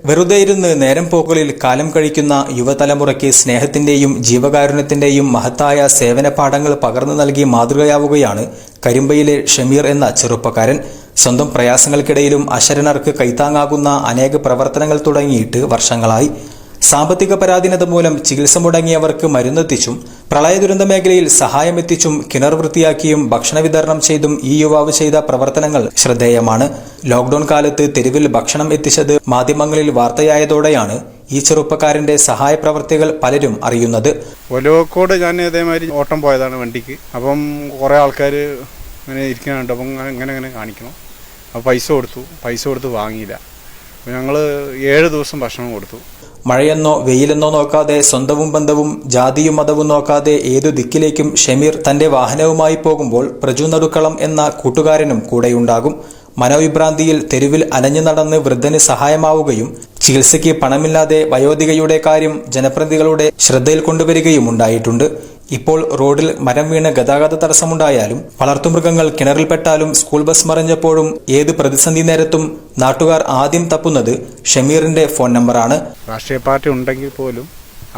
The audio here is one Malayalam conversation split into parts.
വെറുതെ ഇരുന്ന് നേരം പോക്കലിൽ കാലം കഴിക്കുന്ന യുവതലമുറയ്ക്ക് സ്നേഹത്തിന്റെയും ജീവകാരുണ്യത്തിന്റെയും മഹത്തായ സേവന പാഠങ്ങൾ പകർന്നു നൽകി മാതൃകയാവുകയാണ് കരിമ്പയിലെ ഷമീർ എന്ന ചെറുപ്പക്കാരൻ. സ്വന്തം പ്രയാസങ്ങൾക്കിടയിലും അശരണർക്ക് കൈത്താങ്ങാകുന്ന അനേക പ്രവർത്തനങ്ങൾ തുടങ്ങിയിട്ട് വർഷങ്ങളായി. സാമ്പത്തിക പരാധീനത മൂലം ചികിത്സ മുടങ്ങിയവർക്ക് മരുന്നെത്തിച്ചും പ്രളയ ദുരന്ത മേഖലയിൽ സഹായമെത്തിച്ചും കിണർ വൃത്തിയാക്കിയും ഭക്ഷണ വിതരണം ചെയ്തും ഈ യുവാവ് ചെയ്ത പ്രവർത്തനങ്ങൾ ശ്രദ്ധേയമാണ്. ലോക്ഡൌൺ കാലത്ത് തെരുവിൽ ഭക്ഷണം എത്തിച്ചത് മാധ്യമങ്ങളിൽ വാർത്തയായതോടെയാണ് ഈ ചെറുപ്പക്കാരന്റെ സഹായ പ്രവർത്തികൾ പലരും അറിയുന്നത്. ഒലോക്കോട് ഞാൻ ഇതേമാതിരി ഓട്ടം പോയതാണ് വണ്ടിക്ക്. അപ്പം കുറേ ആൾക്കാർ ഇങ്ങനെ ഇരിക്കുന്നുണ്ട്. അപ്പം ഇങ്ങനെ ഇങ്ങനെ കാണിക്കണം. അപ്പോൾ പൈസ കൊടുത്തു. പൈസ കൊടുത്ത് വാങ്ങിയില്ല. അപ്പോൾ ഞങ്ങൾ ഏഴ് ദിവസം ഭക്ഷണം കൊടുത്തു. മഴയെന്നോ വെയിലെന്നോ നോക്കാതെ സ്വന്തവും ബന്ധവും ജാതിയും മതവും നോക്കാതെ ഏതു ദിക്കിലേക്കും ഷമീർ തന്റെ വാഹനവുമായി പോകുമ്പോൾ പ്രജു നടുക്കളം എന്ന കൂട്ടുകാരനും കൂടെയുണ്ടാകും. മനോവിഭ്രാന്തിയിൽ തെരുവിൽ അലഞ്ഞു നടന്ന് വൃദ്ധന് സഹായമാവുകയും ചികിത്സയ്ക്ക് പണമില്ലാതെ വയോധികയുടെ കാര്യം ജനപ്രതികളുടെ ശ്രദ്ധയിൽ കൊണ്ടുവരികയും ഉണ്ടായിട്ടുണ്ട്. ഇപ്പോൾ റോഡിൽ മരം വീണ് ഗതാഗത തടസ്സമുണ്ടായാലും വളർത്തുമൃഗങ്ങൾ കിണറിൽപ്പെട്ടാലും സ്കൂൾ ബസ് മറിഞ്ഞപ്പോഴും ഏത് പ്രതിസന്ധി നേരത്തും നാട്ടുകാർ ആദ്യം തപ്പുന്നത് ഷമീറിന്റെ ഫോൺ നമ്പറാണ്. രാഷ്ട്രീയ പാർട്ടി ഉണ്ടെങ്കിൽ പോലും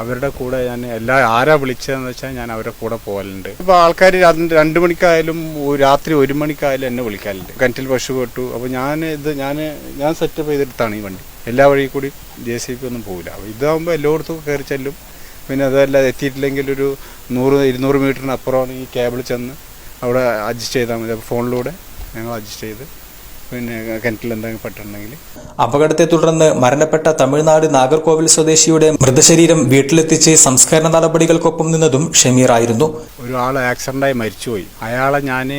അവരുടെ കൂടെ ഞാൻ എല്ലാ ആരാ വിളിച്ചതെന്ന് വെച്ചാൽ ഞാൻ അവരുടെ കൂടെ പോകലുണ്ട്. ഇപ്പോൾ ആൾക്കാർ രണ്ട് മണിക്കായാലും രാത്രി ഒരു മണിക്കായാലും എന്നെ വിളിക്കാറുണ്ട്. കിണറ്റിൽ പശു കെട്ടു അപ്പോൾ ഞാൻ ഇത് ഞാൻ ഞാൻ സെറ്റപ്പ് ചെയ്തെടുത്താണ് ഈ വണ്ടി. എല്ലാ വഴി കൂടി ജെ സി പി ഒന്നും പോകില്ല അപ്പോൾ ഇതാകുമ്പോൾ എല്ലായിടത്തും കയറി ചെല്ലും. പിന്നെ അതല്ല എത്തിയിട്ടില്ലെങ്കിൽ ഒരു നൂറ് ഇരുന്നൂറ് മീറ്ററിന് അപ്പുറമാണ് ഈ കേബിൾ ചെന്ന് അവിടെ അഡ്ജസ്റ്റ് ചെയ്താൽ മതി. അപ്പോൾ ഫോണിലൂടെ ഞങ്ങൾ അഡ്ജസ്റ്റ് ചെയ്ത് പിന്നെ കിണറ്റിൽ എന്തെങ്കിലും പെട്ടിട്ടുണ്ടെങ്കിൽ. അപകടത്തെ തുടർന്ന് മരണപ്പെട്ട തമിഴ്നാട് നാഗർകോവിൽ സ്വദേശിയുടെ മൃതശരീരം വീട്ടിലെത്തിച്ച് സംസ്കരണ നടപടികൾക്കൊപ്പം നിന്നതും ഷമീറായിരുന്നു. ഒരാൾ ആക്സിഡന്റായി മരിച്ചുപോയി. അയാളെ ഞാൻ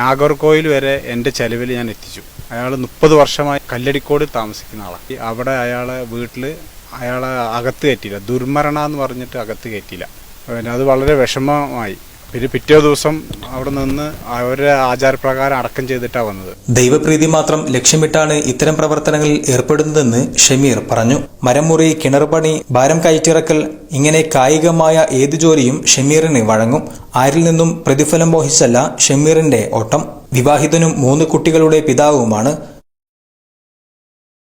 നാഗർകോവിൽ വരെ എന്റെ ചെലവിൽ ഞാൻ എത്തിച്ചു. അയാൾ മുപ്പത് വർഷമായി കല്ലടിക്കോട് താമസിക്കുന്ന ആളാണ്. അവിടെ അയാളെ വീട്ടിൽ അയാളെ അകത്ത് കയറ്റിയില്ല. ദുർമരണ എന്ന് പറഞ്ഞിട്ട് അകത്ത് കയറ്റിയില്ല. പിന്നെ അത് വളരെ വിഷമമായി. പിന്നെ പിറ്റേ ദിവസം അവിടെ നിന്ന് അവരുടെ ആചാരപ്രകാരം അടക്കം ചെയ്തിട്ടാണ് വന്നത്. ദൈവപ്രീതി മാത്രം ലക്ഷ്യമിട്ടാണ് ഇത്തരം പ്രവർത്തനങ്ങളിൽ ഏർപ്പെടുന്നതെന്ന് ഷമീർ പറഞ്ഞു. മരമുറി കിണർപണി ഭാരം കയറ്റിറക്കൽ ഇങ്ങനെ കായികമായ ഏത് ജോലിയും ഷമീറിന് വഴങ്ങും. ആരിൽ നിന്നും പ്രതിഫലം മോഹിച്ചല്ല ഷമീറിന്റെ ഓട്ടം. വിവാഹിതനും മൂന്ന് കുട്ടികളുടെ പിതാവുമാണ്